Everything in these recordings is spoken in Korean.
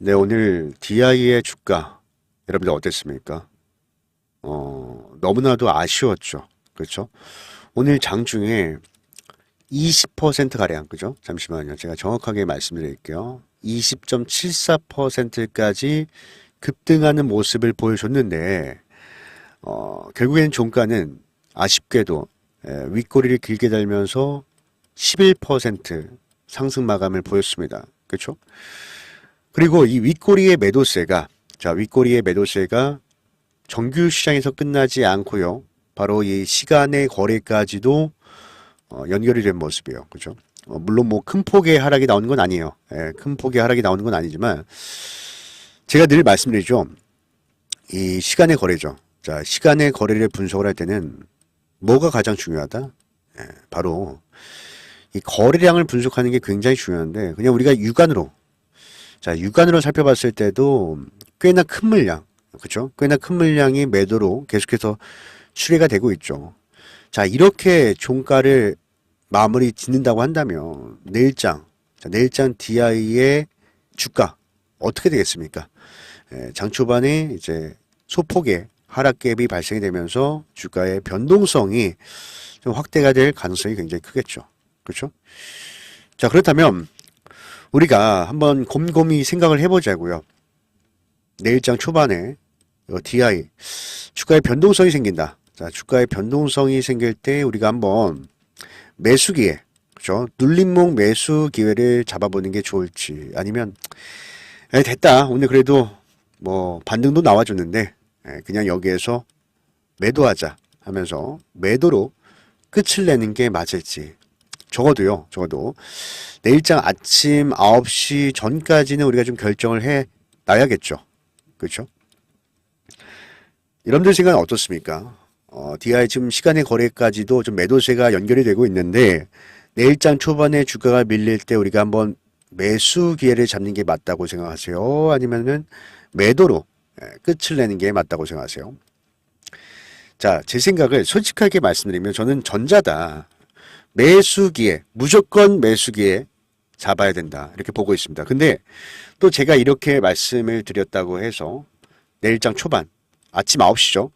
네, 오늘 DI의 주가 여러분들 어땠습니까? 어, 너무나도 아쉬웠죠. 그렇죠? 오늘 장중에 20% 가량, 그죠? 잠시만요. 제가 정확하게 말씀드릴게요. 20.74%까지 급등하는 모습을 보여줬는데, 어, 결국엔 종가는 아쉽게도 에, 윗꼬리를 길게 달면서 11% 상승 마감을 보였습니다. 그렇죠? 그리고 이 윗꼬리의 매도세가 자 윗꼬리의 매도세가 정규 시장에서 끝나지 않고요. 바로 이 시간의 거래까지도 어, 연결이 된 모습이에요. 그죠? 어, 물론 뭐 큰 폭의 하락이 나오는 건 아니에요. 예, 큰 폭의 하락이 나오는 건 아니지만 제가 늘 말씀드리죠. 이 시간의 거래죠. 자, 시간의 거래를 분석을 할 때는 뭐가 가장 중요하다? 예, 바로 이 거래량을 분석하는 게 굉장히 중요한데 그냥 우리가 육안으로 자, 육안으로 살펴봤을 때도 꽤나 큰 물량, 그렇죠? 꽤나 큰 물량이 매도로 계속해서 출회가 되고 있죠. 자, 이렇게 종가를 마무리 짓는다고 한다면 내일장, 자, 내일장 DI의 주가 어떻게 되겠습니까? 예, 장 초반에 이제 소폭의 하락갭이 발생이 되면서 주가의 변동성이 좀 확대가 될 가능성이 굉장히 크겠죠. 그렇죠? 자, 그렇다면 우리가 한번 곰곰이 생각을 해보자고요. 내 일장 초반에 이 DI 주가의 변동성이 생긴다. 자, 주가의 변동성이 생길 때 우리가 한번 매수 기회, 그죠? 눌림목 매수 기회를 잡아보는 게 좋을지 아니면 에, 됐다. 오늘 그래도 뭐 반등도 나와줬는데 에, 그냥 여기에서 매도하자 하면서 매도로 끝을 내는 게 맞을지 적어도요, 적어도 내일장 아침 9시 전까지는 우리가 좀 결정을 해 놔야겠죠. 그렇죠? 여러분들 생각은 어떻습니까? 어, DI 지금 시간의 거래까지도 좀 매도세가 연결이 되고 있는데 내일장 초반에 주가가 밀릴 때 우리가 한번 매수 기회를 잡는 게 맞다고 생각하세요? 아니면은 매도로 예, 끝을 내는 게 맞다고 생각하세요? 자, 제 생각을 솔직하게 말씀드리면 저는 전자다. 매수기에 무조건 매수기에 잡아야 된다 이렇게 보고 있습니다. 근데 또 제가 이렇게 말씀을 드렸다고 해서 내일장 초반 아침 9시죠.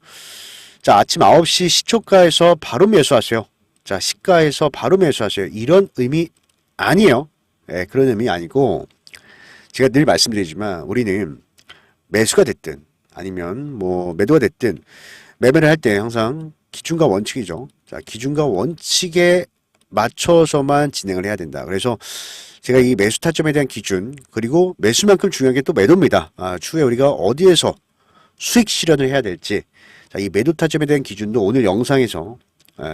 자 아침 9시 시초가에서 바로 매수하세요. 자 시가에서 바로 매수하세요. 이런 의미 아니에요. 예, 그런 의미 아니고 제가 늘 말씀드리지만 우리는 매수가 됐든 아니면 뭐 매도가 됐든 매매를 할 때 항상 기준과 원칙이죠. 자 기준과 원칙에 맞춰서만 진행을 해야 된다. 그래서 제가 이 매수 타점에 대한 기준 그리고 매수만큼 중요한 게 또 매도입니다. 아, 추후에 우리가 어디에서 수익 실현을 해야 될지 자, 이 매도 타점에 대한 기준도 오늘 영상에서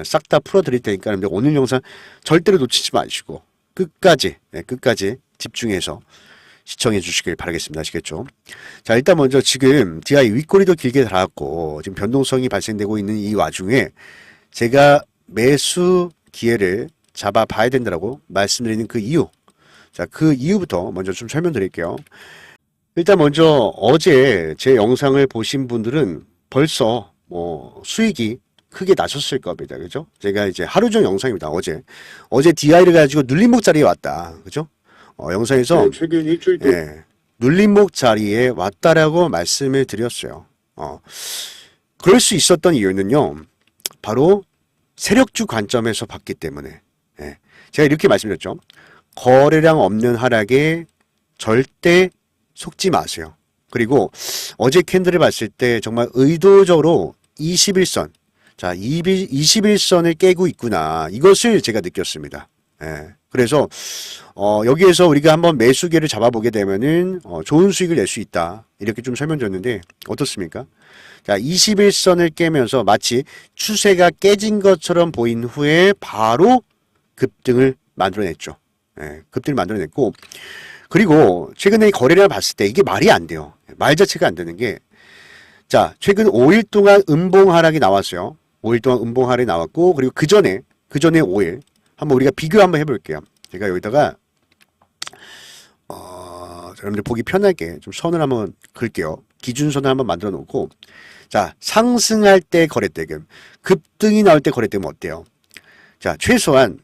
싹다 풀어드릴 테니까 여러분들 오늘 영상 절대로 놓치지 마시고 끝까지 네, 끝까지 집중해서 시청해 주시길 바라겠습니다. 아시겠죠? 자, 일단 먼저 지금 DI 윗꼬리도 길게 달았고 지금 변동성이 발생되고 있는 이 와중에 제가 매수 기회를 잡아봐야 된다라고 말씀드리는 그 이유. 자, 그 이유부터 먼저 좀 설명드릴게요. 일단 먼저 어제 제 영상을 보신 분들은 벌써 뭐 수익이 크게 나셨을 겁니다. 그죠? 제가 이제 하루 종 영상입니다. 어제. 어제 DI를 가지고 눌림목 자리에 왔다. 그죠? 어, 영상에서 네, 최근 일주일 예, 눌림목 자리에 왔다라고 말씀을 드렸어요. 어, 그럴 수 있었던 이유는요, 바로 세력주 관점에서 봤기 때문에. 예, 제가 이렇게 말씀드렸죠. 거래량 없는 하락에 절대 속지 마세요. 그리고 어제 캔들을 봤을 때 정말 의도적으로 21선, 자, 21선을 깨고 있구나. 이것을 제가 느꼈습니다. 예. 그래서 어, 여기에서 우리가 한번 매수기를 잡아보게 되면은 어, 좋은 수익을 낼 수 있다. 이렇게 좀 설명드렸는데 어떻습니까? 자, 21선을 깨면서 마치 추세가 깨진 것처럼 보인 후에 바로 급등을 만들어냈죠. 예, 급등을 만들어냈고 그리고 최근에 이 거래량을 봤을 때 이게 말이 안 돼요. 말 자체가 안 되는 게 자, 최근 5일 동안 음봉 하락이 나왔어요. 5일 동안 음봉 하락이 나왔고 그리고 그 전에 그 전에 5일 한번 우리가 비교 한번 해볼게요. 제가 여기다가 어, 여러분들 보기 편하게 좀 선을 한번 그을게요. 기준선을 한번 만들어 놓고 자 상승할 때 거래대금 급등이 나올 때 거래대금 어때요? 자 최소한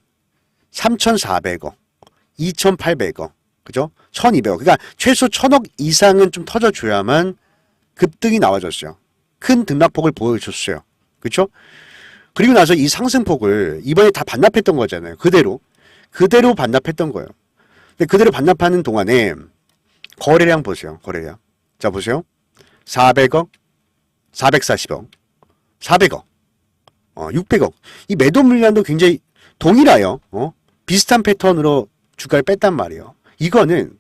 3,400억, 2,800억, 그죠? 1200억. 그러니까 최소 1000억 이상은 좀 터져줘야만 급등이 나와줬어요. 큰 등락폭을 보여줬어요. 그렇죠? 그리고 나서 이 상승폭을 이번에 다 반납했던 거잖아요. 그대로. 그대로 반납했던 거예요. 근데 그대로 반납하는 동안에 거래량 보세요. 거래량. 자, 보세요. 400억, 440억, 400억, 어, 600억. 이 매도 물량도 굉장히 동일해요. 어? 비슷한 패턴으로 주가를 뺐단 말이에요. 이거는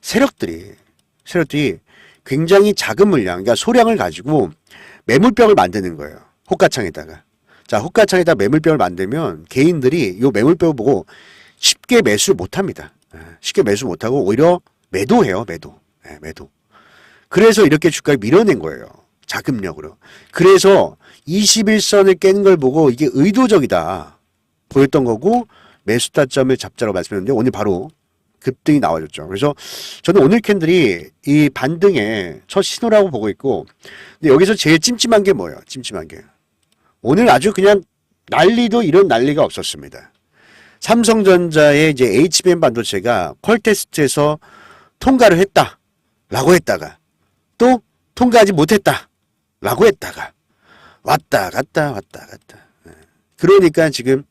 세력들이, 세력들이 굉장히 작은 물량, 그러니까 소량을 가지고 매물병을 만드는 거예요. 호가창에다가. 자, 호가창에다 매물병을 만들면 개인들이 이 매물병을 보고 쉽게 매수 못 합니다. 예, 쉽게 매수 못 하고 오히려 매도해요, 매도. 예, 매도. 그래서 이렇게 주가를 밀어낸 거예요. 자금력으로. 그래서 21선을 깨는 걸 보고 이게 의도적이다. 보였던 거고 매수 타점을 잡자라고 말씀드렸는데 오늘 바로 급등이 나와줬죠. 그래서 저는 오늘 캔들이 이 반등의 첫 신호라고 보고 있고 근데 여기서 제일 찜찜한 게 뭐예요? 찜찜한 게. 오늘 아주 그냥 난리도 이런 난리가 없었습니다. 삼성전자의 이제 HBM 반도체가 퀄 테스트에서 통과를 했다 라고 했다가 또 통과하지 못했다 라고 했다가 왔다 갔다 왔다 갔다. 예. 그러니까 지금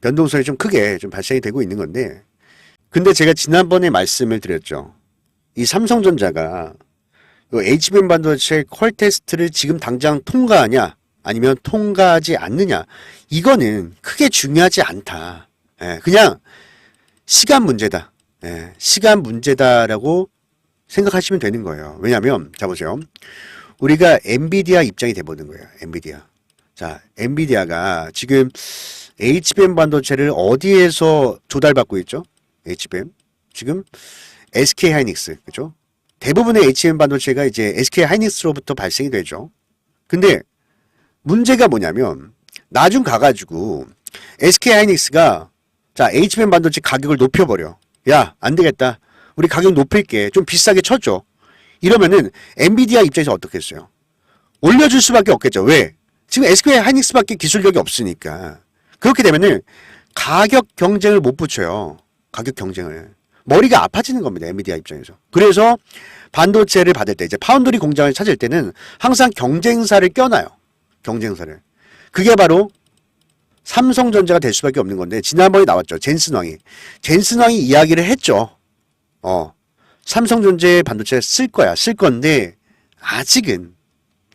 변동성이 좀 크게 좀 발생이 되고 있는 건데 근데 제가 지난번에 말씀을 드렸죠. 이 삼성전자가 이 HBM 반도체 퀄 테스트를 지금 당장 통과하냐 아니면 통과하지 않느냐 이거는 크게 중요하지 않다. 예, 그냥 시간 문제다. 예, 시간 문제다라고 생각하시면 되는 거예요. 왜냐하면 자 보세요. 우리가 엔비디아 입장이 돼보는 거예요. 엔비디아. 자, 엔비디아가 지금 HBM 반도체를 어디에서 조달받고 있죠? HBM. 지금 SK 하이닉스. 그죠? 대부분의 HBM 반도체가 이제 SK 하이닉스로부터 발생이 되죠. 근데 문제가 뭐냐면 나중 가가지고 SK 하이닉스가 자 HBM 반도체 가격을 높여버려. 야, 안 되겠다. 우리 가격 높일게. 좀 비싸게 쳐줘. 이러면은 엔비디아 입장에서 어떻겠어요? 올려줄 수밖에 없겠죠. 왜? 지금 SK 하이닉스밖에 기술력이 없으니까. 그렇게 되면은 가격 경쟁을 못 붙여요. 가격 경쟁을. 머리가 아파지는 겁니다. 엔비디아 입장에서. 그래서 반도체를 받을 때 이제 파운드리 공장을 찾을 때는 항상 경쟁사를 껴놔요. 경쟁사를. 그게 바로 삼성전자가 될 수밖에 없는 건데 지난번에 나왔죠. 젠슨 왕이. 젠슨 왕이 이야기를 했죠. 어. 삼성전자의 반도체 쓸 거야. 쓸 건데 아직은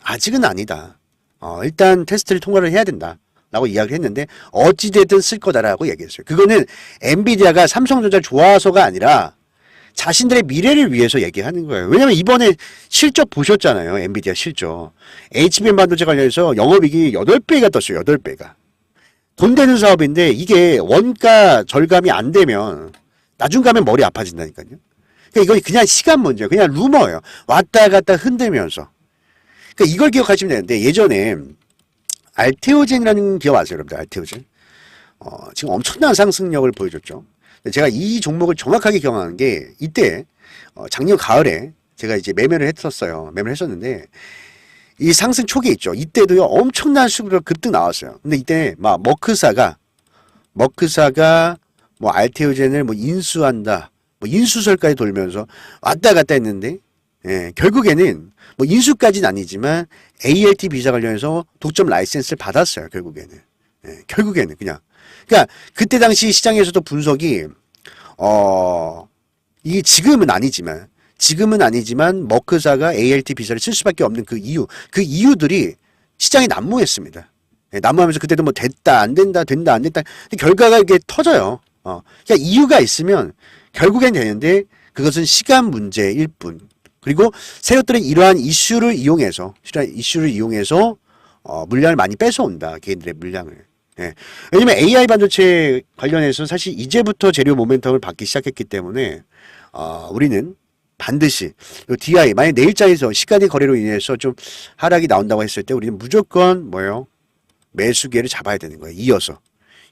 아직은 아니다. 어, 일단 테스트를 통과를 해야 된다. 라고 이야기를 했는데 어찌됐든 쓸 거다라고 얘기했어요. 그거는 엔비디아가 삼성전자를 좋아서가 아니라 자신들의 미래를 위해서 얘기하는 거예요. 왜냐면 이번에 실적 보셨잖아요. 엔비디아 실적. HBM 반도체 관련해서 영업이익이 8배가 떴어요. 8배가. 돈 되는 사업인데 이게 원가 절감이 안 되면 나중 가면 머리 아파진다니까요. 그러니까 이건 그냥 시간 문제예요. 그냥 루머예요. 왔다 갔다 흔들면서. 그러니까 이걸 기억하시면 되는데 예전에 알테오젠이라는 기업 아세요, 여러분들? 알테오젠. 어, 지금 엄청난 상승력을 보여줬죠. 제가 이 종목을 정확하게 기억하는 게 이때 어, 작년 가을에 제가 이제 매매를 했었어요. 매매를 했었는데 이 상승 초기에 있죠. 이때도요 엄청난 수급으로 급등 나왔어요. 근데 이때 막 머크사가 머크사가 뭐 알테오젠을 뭐 인수한다. 뭐 인수설까지 돌면서 왔다 갔다 했는데 예, 결국에는 뭐 인수까지는 아니지만 ALT 비자 관련해서 독점 라이센스를 받았어요. 결국에는 예, 결국에는 그냥 그러니까 그때 당시 시장에서도 분석이 어 이게 지금은 아니지만 지금은 아니지만 머크사가 ALT 비자를 쓸 수밖에 없는 그 이유 그 이유들이 시장에 난무했습니다. 예, 난무하면서 그때도 뭐 됐다 안 된다 된다 안 된다 근데 결과가 이게 터져요. 어 그러니까 이유가 있으면 결국엔 되는데 그것은 시간 문제일 뿐. 그리고 세력들은 이러한 이슈를 이용해서 이러한 이슈를 이용해서 어, 물량을 많이 뺏어온다 개인들의 물량을. 예. 왜냐면 AI 반도체 관련해서 사실 이제부터 재료 모멘텀을 받기 시작했기 때문에 어, 우리는 반드시 요 DI 만약 내일자에서 시간의 거래로 인해서 좀 하락이 나온다고 했을 때 우리는 무조건 뭐예요 매수 기회를 잡아야 되는 거예요 이어서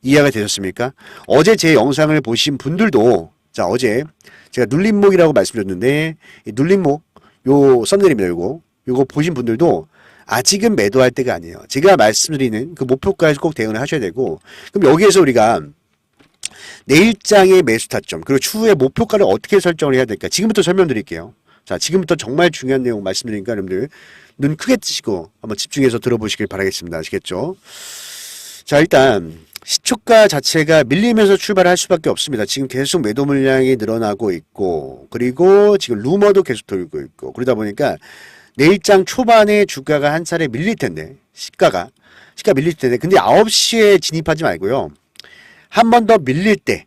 이해가 되셨습니까? 어제 제 영상을 보신 분들도 자 어제 제가 눌림목이라고 말씀드렸는데 이 눌림목 요 썸네일입니다 요거 요거 보신 분들도 아직은 매도할 때가 아니에요. 제가 말씀드리는 그 목표가에서 꼭 대응을 하셔야 되고 그럼 여기에서 우리가 내일장의 매수 타점 그리고 추후에 목표가를 어떻게 설정을 해야 될까 지금부터 설명드릴게요. 자 지금부터 정말 중요한 내용 말씀드리니까 여러분들 눈 크게 뜨시고 한번 집중해서 들어보시길 바라겠습니다. 아시겠죠? 자 일단 시초가 자체가 밀리면서 출발할 수밖에 없습니다. 지금 계속 매도 물량이 늘어나고 있고 그리고 지금 루머도 계속 돌고 있고 그러다 보니까 내일장 초반에 주가가 한 차례 밀릴 텐데 시가가 시가 밀릴 텐데 근데 9시에 진입하지 말고요. 한 번 더 밀릴 때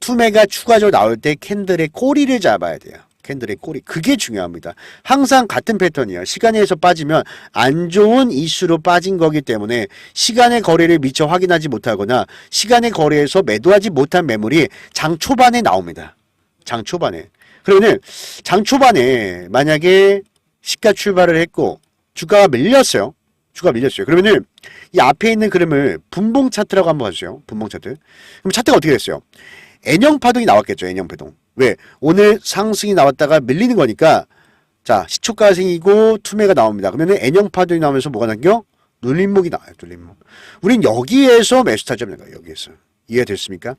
투매가 추가적으로 나올 때 캔들의 꼬리를 잡아야 돼요. 캔들의 꼬리. 그게 중요합니다. 항상 같은 패턴이에요. 시간에서 빠지면 안 좋은 이슈로 빠진 거기 때문에 시간의 거래를 미처 확인하지 못하거나 시간의 거래에서 매도하지 못한 매물이 장 초반에 나옵니다. 장 초반에. 그러면 장 초반에 만약에 시가 출발을 했고 주가가 밀렸어요. 주가 밀렸어요. 그러면은 이 앞에 있는 그림을 분봉 차트라고 한번 봐주세요. 분봉 차트. 그럼 차트가 어떻게 됐어요? N형 파동이 나왔겠죠. N형 파동. 왜? 오늘 상승이 나왔다가 밀리는 거니까 자 시초가 생기고 투매가 나옵니다. 그러면 N형 파동이 나오면서 뭐가 남겨? 눌림목이 나와요. 눌림목. 우린 여기에서 매수 타점인 거예요. 여기에서 이해됐습니까?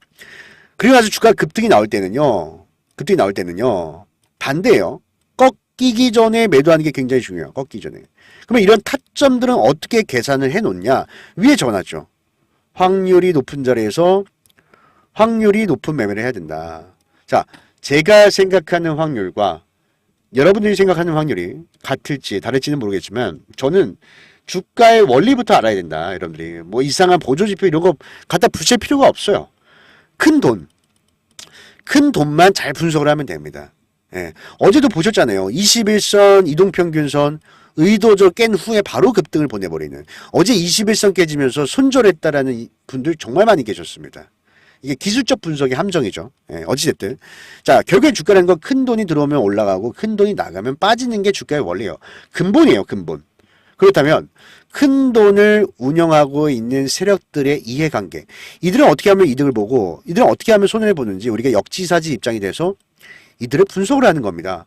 그리고 나서 주가 급등이 나올 때는요. 급등이 나올 때는요. 반대예요. 꺾 이기 전에 매도하는 게 굉장히 중요해요. 꺾이기 전에. 그러면 이런 타점들은 어떻게 계산을 해 놓냐? 위에 적어놨죠. 확률이 높은 자리에서 확률이 높은 매매를 해야 된다. 자, 제가 생각하는 확률과 여러분들이 생각하는 확률이 같을지 다를지는 모르겠지만 저는 주가의 원리부터 알아야 된다. 여러분들이 뭐 이상한 보조지표 이런 거 갖다 붙일 필요가 없어요. 큰 돈, 큰 돈만 잘 분석을 하면 됩니다. 예. 어제도 보셨잖아요. 21선 이동평균선 의도적 깬 후에 바로 급등을 보내버리는 어제 21선 깨지면서 손절했다라는 이 분들 정말 많이 계셨습니다. 이게 기술적 분석의 함정이죠. 예, 어찌됐든. 자, 결국에 주가라는 건 큰 돈이 들어오면 올라가고 큰 돈이 나가면 빠지는 게 주가의 원리예요. 근본이에요, 근본. 그렇다면 큰 돈을 운영하고 있는 세력들의 이해관계. 이들은 어떻게 하면 이득을 보고 이들은 어떻게 하면 손해를 보는지 우리가 역지사지 입장이 돼서 이들을 분석을 하는 겁니다.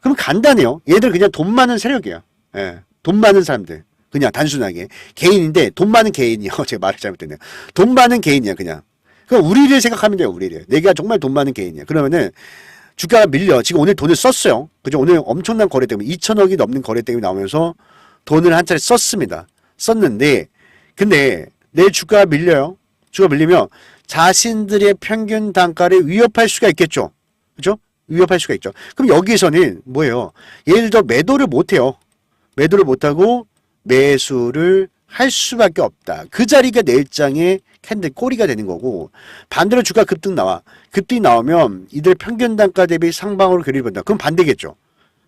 그럼 간단해요. 얘들 그냥 돈 많은 세력이야. 예, 돈 많은 사람들. 그냥 단순하게. 개인인데 돈 많은 개인이요. 제가 말을 잘못했네요. 돈 많은 개인이야, 그냥. 그럼 우리를 생각하면 돼요, 우리를. 내가 정말 돈 많은 개인이야. 그러면은 주가가 밀려. 지금 오늘 돈을 썼어요. 그죠? 오늘 엄청난 거래 때문에 2천억이 넘는 거래 때문에 나오면서 돈을 한 차례 썼습니다. 썼는데 근데 내일 주가가 밀려요. 주가 밀리면 자신들의 평균 단가를 위협할 수가 있겠죠. 그죠? 위협할 수가 있죠. 그럼 여기서는 뭐예요? 예를 들어 매도를 못 해요. 매도를 못 하고 매수를 할 수밖에 없다. 그 자리가 내 일장의 캔들 꼬리가 되는 거고 반대로 주가 급등 나와. 급등이 나오면 이들 평균 단가 대비 상방으로 괴리를 본다. 그럼 반대겠죠.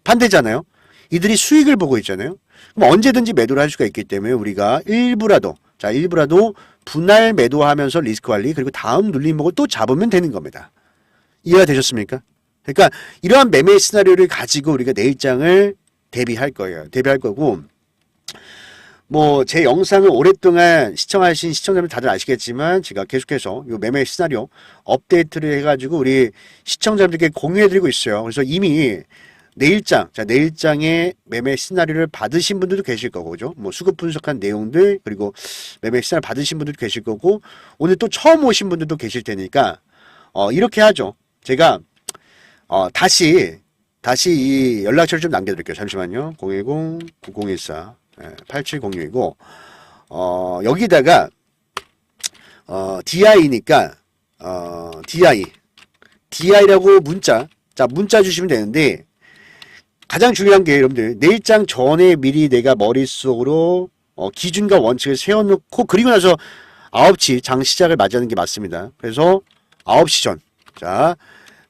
반대잖아요. 이들이 수익을 보고 있잖아요. 그럼 언제든지 매도를 할 수가 있기 때문에 우리가 일부라도 자 일부라도 분할 매도하면서 리스크 관리 그리고 다음 눌림목을 또 잡으면 되는 겁니다. 이해가 되셨습니까? 그러니까 이러한 매매 시나리오를 가지고 우리가 내일장을 대비할 거예요. 대비할 거고 뭐 제 영상을 오랫동안 시청하신 시청자분 다들 아시겠지만 제가 계속해서 요 매매 시나리오 업데이트를 해가지고 우리 시청자분들께 공유해드리고 있어요. 그래서 이미 내일장, 자 내일장의 매매 시나리오를 받으신 분들도 계실 거고, 그죠? 뭐 수급 분석한 내용들 그리고 매매 시나리오 받으신 분들도 계실 거고 오늘 또 처음 오신 분들도 계실 테니까 어 이렇게 하죠. 제가 어 다시 다시 이 연락처를 좀 남겨드릴게요. 잠시만요. 010-9014 8706이고 어 여기다가 어 DI니까 어 DI DI라고 문자 자 문자 주시면 되는데 가장 중요한 게 여러분들 내일장 전에 미리 내가 머릿속으로 어, 기준과 원칙을 세워놓고 그리고 나서 9시 장 시작을 맞이하는 게 맞습니다. 그래서 9시 전. 자,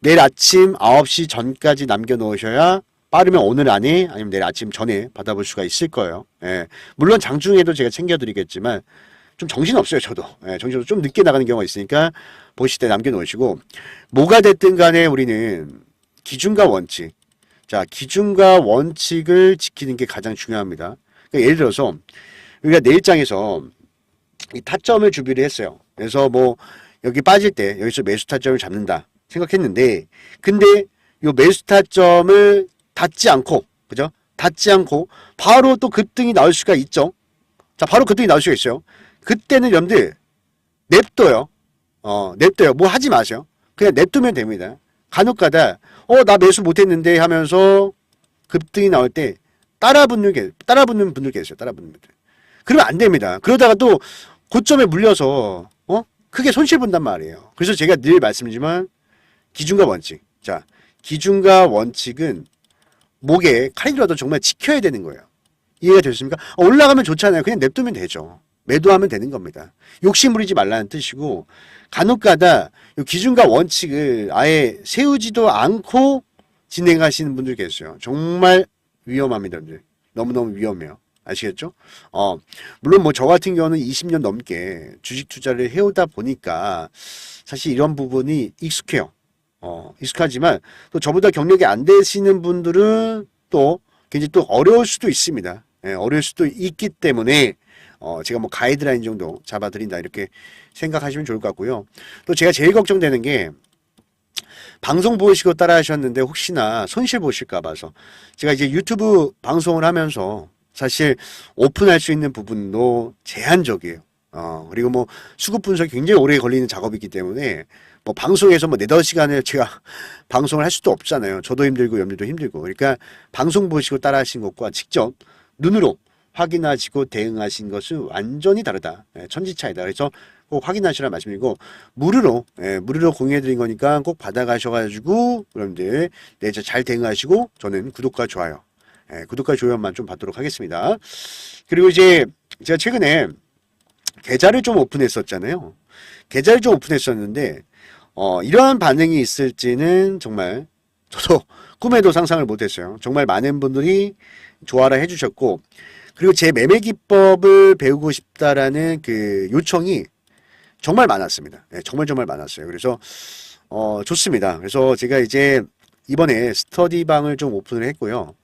내일 아침 9시 전까지 남겨놓으셔야 빠르면 오늘 안에 아니면 내일 아침 전에 받아볼 수가 있을 거예요. 예. 물론 장중에도 제가 챙겨드리겠지만 좀 정신없어요, 저도. 예, 정신없어 좀 늦게 나가는 경우가 있으니까 보실 때 남겨놓으시고 뭐가 됐든 간에 우리는 기준과 원칙 자, 기준과 원칙을 지키는 게 가장 중요합니다. 그러니까 예를 들어서 우리가 내일장에서 이 타점을 준비를 했어요. 그래서 뭐 여기 빠질 때 여기서 매수 타점을 잡는다 생각했는데 근데 요 매수 타점을 닫지 않고 그죠? 닫지 않고 바로 또 급등이 나올 수가 있죠. 자, 바로 급등이 나올 수가 있어요. 그때는 여러분들 냅둬요. 어, 냅둬요. 뭐 하지 마세요. 그냥 냅두면 됩니다. 간혹가다 어, 나 매수 못했는데 하면서 급등이 나올 때 따라 붙는 게 따라 붙는 분들 계세요. 따라 붙는 분들. 그러면 안 됩니다. 그러다가 또 고점에 물려서 어 크게 손실 본단 말이에요. 그래서 제가 늘 말씀드리지만 기준과 원칙. 자 기준과 원칙은 목에 칼이라도 정말 지켜야 되는 거예요. 이해가 되셨습니까? 어, 올라가면 좋잖아요. 그냥 냅두면 되죠. 매도하면 되는 겁니다. 욕심 부리지 말라는 뜻이고 간혹가다 이 기준과 원칙을 아예 세우지도 않고 진행하시는 분들 계세요. 정말 위험합니다. 너무너무 위험해요. 아시겠죠? 어, 물론 뭐 저 같은 경우는 20년 넘게 주식 투자를 해오다 보니까 사실 이런 부분이 익숙해요. 어, 익숙하지만 또 저보다 경력이 안 되시는 분들은 또 굉장히 또 어려울 수도 있습니다. 예, 어려울 수도 있기 때문에 어, 제가 뭐 가이드라인 정도 잡아드린다 이렇게 생각하시면 좋을 것 같고요. 또 제가 제일 걱정되는 게 방송 보시고 따라 하셨는데 혹시나 손실 보실까 봐서 제가 이제 유튜브 방송을 하면서 사실 오픈할 수 있는 부분도 제한적이에요. 어, 그리고 뭐 수급 분석이 굉장히 오래 걸리는 작업이기 때문에 뭐 방송에서 뭐 네다섯 시간을 제가 방송을 할 수도 없잖아요. 저도 힘들고 염려도 힘들고. 그러니까 방송 보시고 따라 하신 것과 직접 눈으로 확인하시고 대응하신 것은 완전히 다르다. 예, 천지 차이다. 그래서 꼭 확인하시라 말씀드리고 무료로 예, 무료로 공유해 드린 거니까 꼭 받아가셔가지고 여러분들 네, 저잘 대응하시고 저는 구독과 좋아요 예, 구독과 좋아요만 좀 받도록 하겠습니다. 그리고 이제 제가 최근에 계좌를 좀 오픈했었잖아요. 계좌를 좀 오픈했었는데 어, 이러한 반응이 있을지는 정말 저도 꿈에도 상상을 못했어요. 정말 많은 분들이 좋아라 해주셨고 그리고 제 매매 기법을 배우고 싶다라는 그 요청이 정말 많았습니다. 네, 정말 정말 많았어요. 그래서 어, 좋습니다. 그래서 제가 이제 이번에 스터디방을 좀 오픈을 했고요.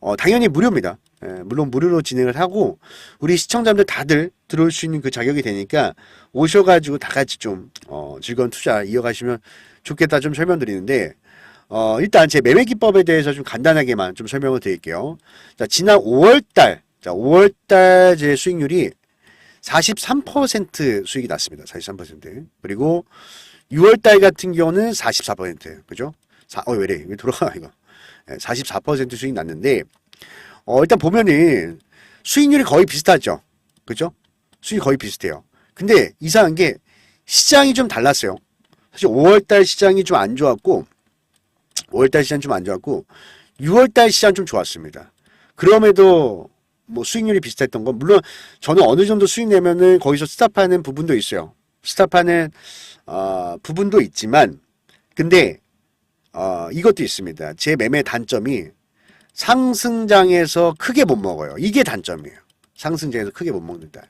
어, 당연히 무료입니다. 예, 물론 무료로 진행을 하고 우리 시청자분들 다들 들어올 수 있는 그 자격이 되니까 오셔가지고 다 같이 좀 어, 즐거운 투자 이어가시면 좋겠다 좀 설명드리는데 어, 일단 제 매매 기법에 대해서 좀 간단하게만 좀 설명을 드릴게요. 자, 지난 5월달, 자, 5월달 제 수익률이 43% 수익이 났습니다. 43%. 그리고 6월달 같은 경우는 44%. 그죠? 사, 어, 왜래? 왜 돌아가, 이거? 예, 44% 수익 났는데, 어, 일단 보면은 수익률이 거의 비슷하죠. 그죠? 수익이 거의 비슷해요. 근데 이상한 게 시장이 좀 달랐어요. 사실 5월달 시장이 좀 안 좋았고, 5월달 시장 좀 안 좋았고, 6월달 시장 좀 좋았습니다. 그럼에도 뭐 수익률이 비슷했던 건 물론 저는 어느 정도 수익 내면은 거기서 스탑하는 부분도 있어요. 스탑하는 어, 부분도 있지만 근데 어, 이것도 있습니다. 제 매매 단점이 상승장에서 크게 못 먹어요. 이게 단점이에요. 상승장에서 크게 못 먹는다.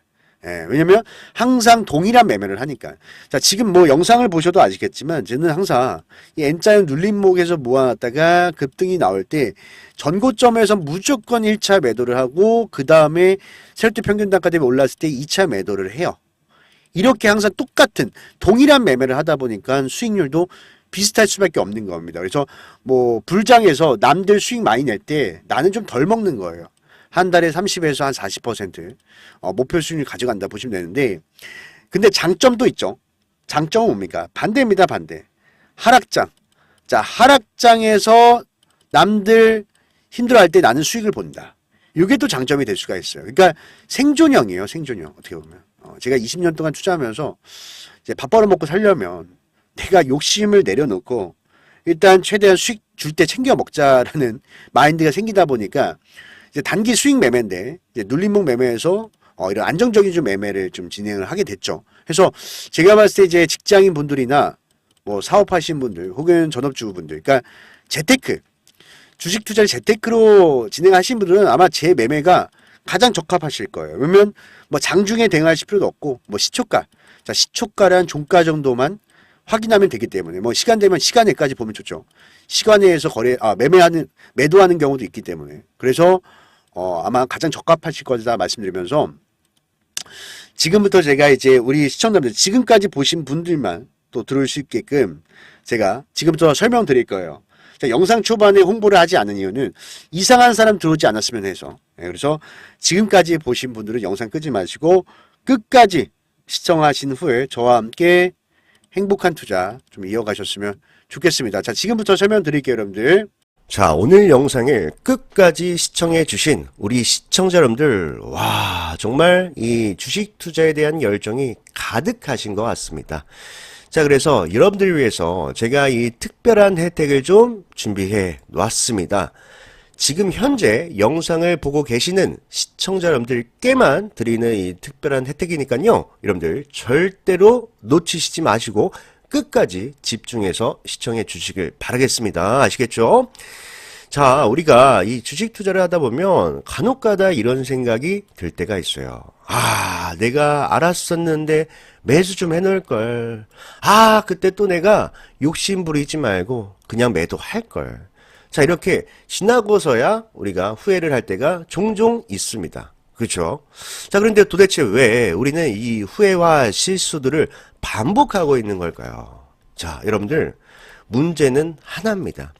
예, 왜냐면 항상 동일한 매매를 하니까. 자, 지금 뭐 영상을 보셔도 아시겠지만 저는 항상 이 N자형 눌림목에서 모아놨다가 급등이 나올 때 전고점에서 무조건 1차 매도를 하고 그 다음에 세력대 평균 단가 대비 올랐을 때 2차 매도를 해요. 이렇게 항상 똑같은 동일한 매매를 하다 보니까 수익률도 비슷할 수밖에 없는 겁니다. 그래서 뭐 불장에서 남들 수익 많이 낼 때 나는 좀 덜 먹는 거예요. 한 달에 30에서 한 40% 어, 목표 수익률 가져간다 보시면 되는데 근데 장점도 있죠. 장점은 뭡니까? 반대입니다, 반대. 하락장. 자, 하락장에서 남들 힘들어할 때 나는 수익을 본다. 이게 또 장점이 될 수가 있어요. 그러니까 생존형이에요, 생존형. 어떻게 보면. 어, 제가 20년 동안 투자하면서 이제 밥 벌어먹고 살려면 내가 욕심을 내려놓고 일단 최대한 수익 줄 때 챙겨 먹자라는 마인드가 생기다 보니까 이제 단기 수익 매매인데 이제 눌림목 매매에서 어, 이런 안정적인 좀 매매를 좀 진행을 하게 됐죠. 그래서 제가 봤을 때 이제 직장인 분들이나 뭐 사업하신 분들 혹은 전업주부 분들, 그러니까 재테크 주식 투자를 재테크로 진행하신 분들은 아마 제 매매가 가장 적합하실 거예요. 왜냐면 뭐 장중에 대응하실 필요도 없고 뭐 시초가, 자 시초가란 종가 정도만 확인하면 되기 때문에 뭐 시간 되면 시간에까지 보면 좋죠. 시간에서 거래 아 매매하는 매도하는 경우도 있기 때문에 그래서 어 아마 가장 적합하실 거다 말씀드리면서 지금부터 제가 이제 우리 시청자분들 지금까지 보신 분들만 또 들을 수 있게끔 제가 지금부터 설명드릴 거예요. 자, 영상 초반에 홍보를 하지 않은 이유는 이상한 사람 들어오지 않았으면 해서 예, 그래서 지금까지 보신 분들은 영상 끄지 마시고 끝까지 시청하신 후에 저와 함께 행복한 투자 좀 이어가셨으면 좋겠습니다. 자, 지금부터 설명드릴게요, 여러분들. 자, 오늘 영상을 끝까지 시청해 주신 우리 시청자 여러분들, 와, 정말 이 주식 투자에 대한 열정이 가득하신 것 같습니다. 자, 그래서 여러분들을 위해서 제가 이 특별한 혜택을 좀 준비해 놨습니다. 지금 현재 영상을 보고 계시는 시청자 여러분들께만 드리는 이 특별한 혜택이니까요. 여러분들 절대로 놓치시지 마시고 끝까지 집중해서 시청해 주시길 바라겠습니다. 아시겠죠? 자, 우리가 이 주식 투자를 하다 보면 간혹 가다 이런 생각이 들 때가 있어요. 아, 내가 알았었는데 매수 좀 해놓을 걸. 아, 그때 또 내가 욕심 부리지 말고 그냥 매도할 걸. 자, 이렇게 지나고서야 우리가 후회를 할 때가 종종 있습니다. 그렇죠? 자, 그런데 도대체 왜 우리는 이 후회와 실수들을 반복하고 있는 걸까요? 자, 여러분들, 문제는 하나입니다.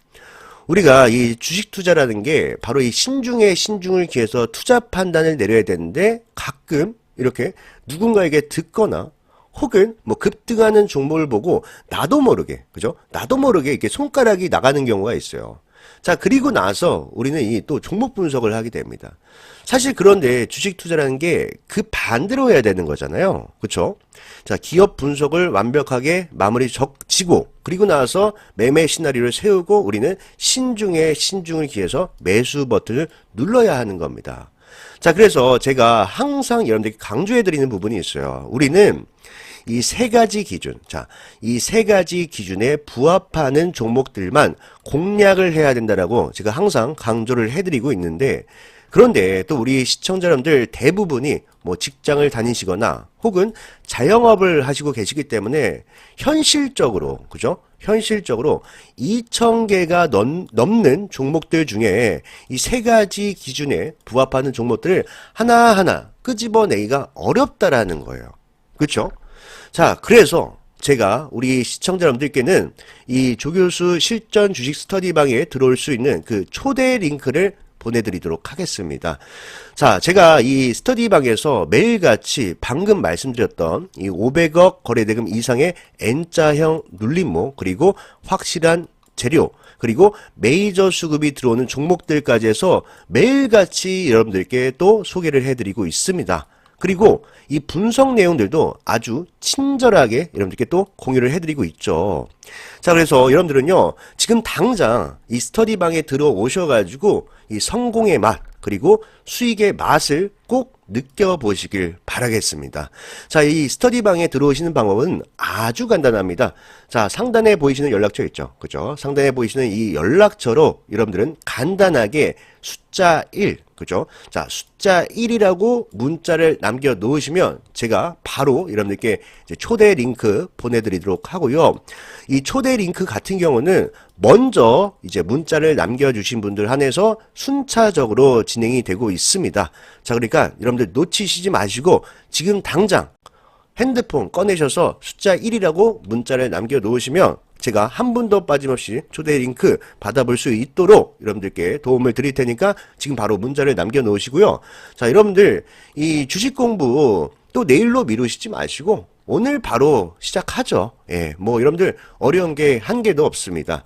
우리가 이 주식 투자라는 게 바로 이 신중에 신중을 기해서 투자 판단을 내려야 되는데 가끔 이렇게 누군가에게 듣거나 혹은 뭐 급등하는 종목을 보고 나도 모르게 그죠? 나도 모르게 이렇게 손가락이 나가는 경우가 있어요. 자, 그리고 나서 우리는 이 또 종목 분석을 하게 됩니다. 사실 그런데 주식 투자라는 게 그 반대로 해야 되는 거잖아요. 그쵸? 자, 기업 분석을 완벽하게 마무리 적지고, 그리고 나서 매매 시나리오를 세우고 우리는 신중에 신중을 기해서 매수 버튼을 눌러야 하는 겁니다. 자, 그래서 제가 항상 여러분들께 강조해드리는 부분이 있어요. 우리는 이 세 가지 기준, 자, 이 세 가지 기준에 부합하는 종목들만 공략을 해야 된다라고 제가 항상 강조를 해드리고 있는데, 그런데 또 우리 시청자 여러분들 대부분이 뭐 직장을 다니시거나 혹은 자영업을 하시고 계시기 때문에 현실적으로, 그죠? 현실적으로 2,000개가 넘는 종목들 중에 이 세 가지 기준에 부합하는 종목들을 하나하나 끄집어내기가 어렵다라는 거예요. 그렇죠? 자, 그래서 제가 우리 시청자 여러분들께는 이 조교수 실전 주식 스터디방에 들어올 수 있는 그 초대 링크를 보내드리도록 하겠습니다. 자, 제가 이 스터디방에서 매일같이 방금 말씀드렸던 이 500억 거래대금 이상의 N자형 눌림목, 그리고 확실한 재료, 그리고 메이저 수급이 들어오는 종목들까지 해서 매일같이 여러분들께 또 소개를 해드리고 있습니다. 그리고 이 분석 내용들도 아주 친절하게 여러분들께 또 공유를 해드리고 있죠. 자, 그래서 여러분들은요, 지금 당장 이 스터디방에 들어오셔가지고 이 성공의 맛, 그리고 수익의 맛을 꼭 느껴보시길 바라겠습니다. 자, 이 스터디방에 들어오시는 방법은 아주 간단합니다. 자, 상단에 보이시는 연락처 있죠? 그죠? 상단에 보이시는 이 연락처로 여러분들은 간단하게 숫자 1, 그죠? 자, 숫자 1이라고 문자를 남겨 놓으시면 제가 바로 여러분들께 초대 링크 보내드리도록 하고요. 이 초대 링크 같은 경우는 먼저 이제 문자를 남겨주신 분들 한해서 순차적으로 진행이 되고 있습니다. 자, 그러니까 여러분들 놓치시지 마시고 지금 당장 핸드폰 꺼내셔서 숫자 1이라고 문자를 남겨 놓으시면 제가 한 분도 빠짐없이 초대 링크 받아볼 수 있도록 여러분들께 도움을 드릴 테니까 지금 바로 문자를 남겨 놓으시고요. 자, 여러분들 이 주식 공부 또 내일로 미루시지 마시고 오늘 바로 시작하죠. 예, 뭐 여러분들 어려운 게 한 개도 없습니다.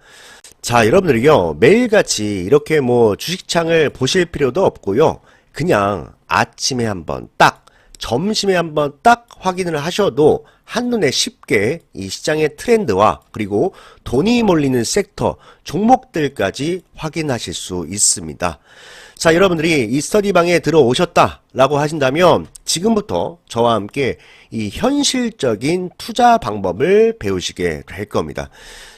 자, 여러분들이요. 매일같이 이렇게 뭐 주식창을 보실 필요도 없고요. 그냥 아침에 한번 딱 점심에 한번 딱 확인을 하셔도 한눈에 쉽게 이 시장의 트렌드와 그리고 돈이 몰리는 섹터, 종목들까지 확인하실 수 있습니다. 자, 여러분들이 이 스터디방에 들어오셨다라고 하신다면 지금부터 저와 함께 이 현실적인 투자 방법을 배우시게 될 겁니다.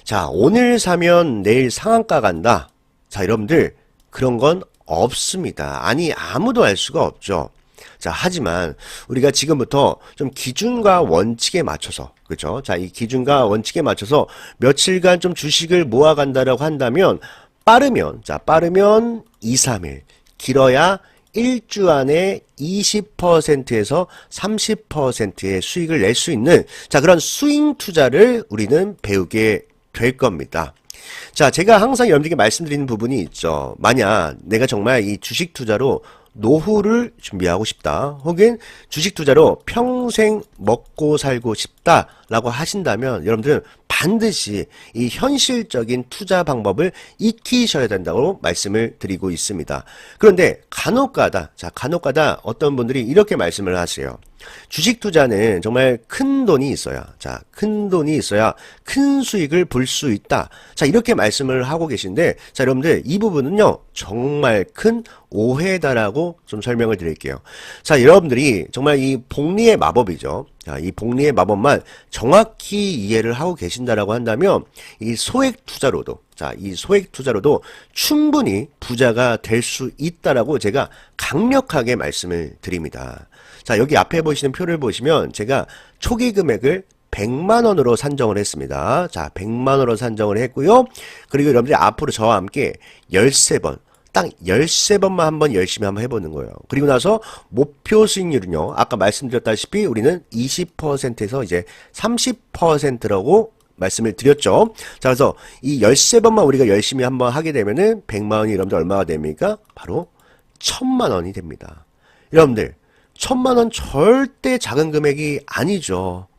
자, 오늘 사면 내일 상한가 간다. 자, 여러분들 그런 건 없습니다. 아니, 아무도 알 수가 없죠. 자, 하지만 우리가 지금부터 좀 기준과 원칙에 맞춰서, 그죠? 자, 이 기준과 원칙에 맞춰서 며칠간 좀 주식을 모아 간다라고 한다면, 빠르면, 자, 빠르면 2, 3일, 길어야 1주 안에 20%에서 30%의 수익을 낼 수 있는, 자, 그런 스윙 투자를 우리는 배우게 될 겁니다. 자, 제가 항상 여러분들께 말씀드리는 부분이 있죠. 만약 내가 정말 이 주식 투자로 노후를 준비하고 싶다. 혹은 주식 투자로 평생 먹고 살고 싶다라고 하신다면 여러분들은 반드시 이 현실적인 투자 방법을 익히셔야 된다고 말씀을 드리고 있습니다. 그런데 간혹가다, 자, 간혹가다 어떤 분들이 이렇게 말씀을 하세요. 주식 투자는 정말 큰 돈이 있어야, 자, 큰 돈이 있어야 큰 수익을 볼 수 있다. 자, 이렇게 말씀을 하고 계신데, 자, 여러분들, 이 부분은요, 정말 큰 오해다라고 좀 설명을 드릴게요. 자, 여러분들이 정말 이 복리의 마법이죠. 자, 이 복리의 마법만 정확히 이해를 하고 계신다라고 한다면, 이 소액 투자로도, 자, 이 소액 투자로도 충분히 부자가 될 수 있다라고 제가 강력하게 말씀을 드립니다. 자, 여기 앞에 보시는 표를 보시면 제가 초기 금액을 100만 원으로 산정을 했습니다. 자, 100만 원으로 산정을 했고요. 그리고 여러분들이 앞으로 저와 함께 13번, 딱 13번만 한번 열심히 한번 해보는 거예요. 그리고 나서 목표 수익률은요, 아까 말씀드렸다시피 우리는 20%에서 이제 30%라고 말씀을 드렸죠. 자, 그래서 이 13번만 우리가 열심히 한번 하게 되면은 100만 원이 여러분들 얼마가 됩니까? 바로 1000만 원이 됩니다. 여러분들, 천만 원 절대 작은 금액이 아니죠.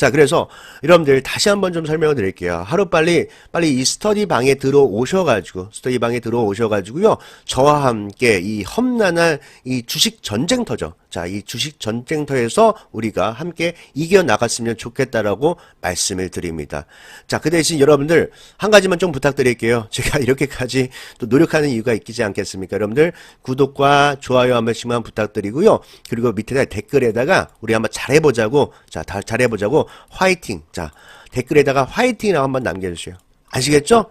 자, 그래서 여러분들 다시 한번 좀 설명을 드릴게요. 하루 빨리 빨리 이 스터디 방에 들어오셔 가지고 스터디 방에 들어오셔 가지고요. 저와 함께 이 험난한 이 주식 전쟁터죠. 자, 이 주식 전쟁터에서 우리가 함께 이겨 나갔으면 좋겠다라고 말씀을 드립니다. 자, 그 대신 여러분들 한 가지만 좀 부탁드릴게요. 제가 이렇게까지 또 노력하는 이유가 있지 않겠습니까? 여러분들 구독과 좋아요 한 번씩만 부탁드리고요. 그리고 밑에 댓글에다가 우리 한번 잘해보자고 자, 다 잘해보자고 화이팅. 자, 댓글에다가 화이팅이라고 한번 남겨주세요. 아시겠죠?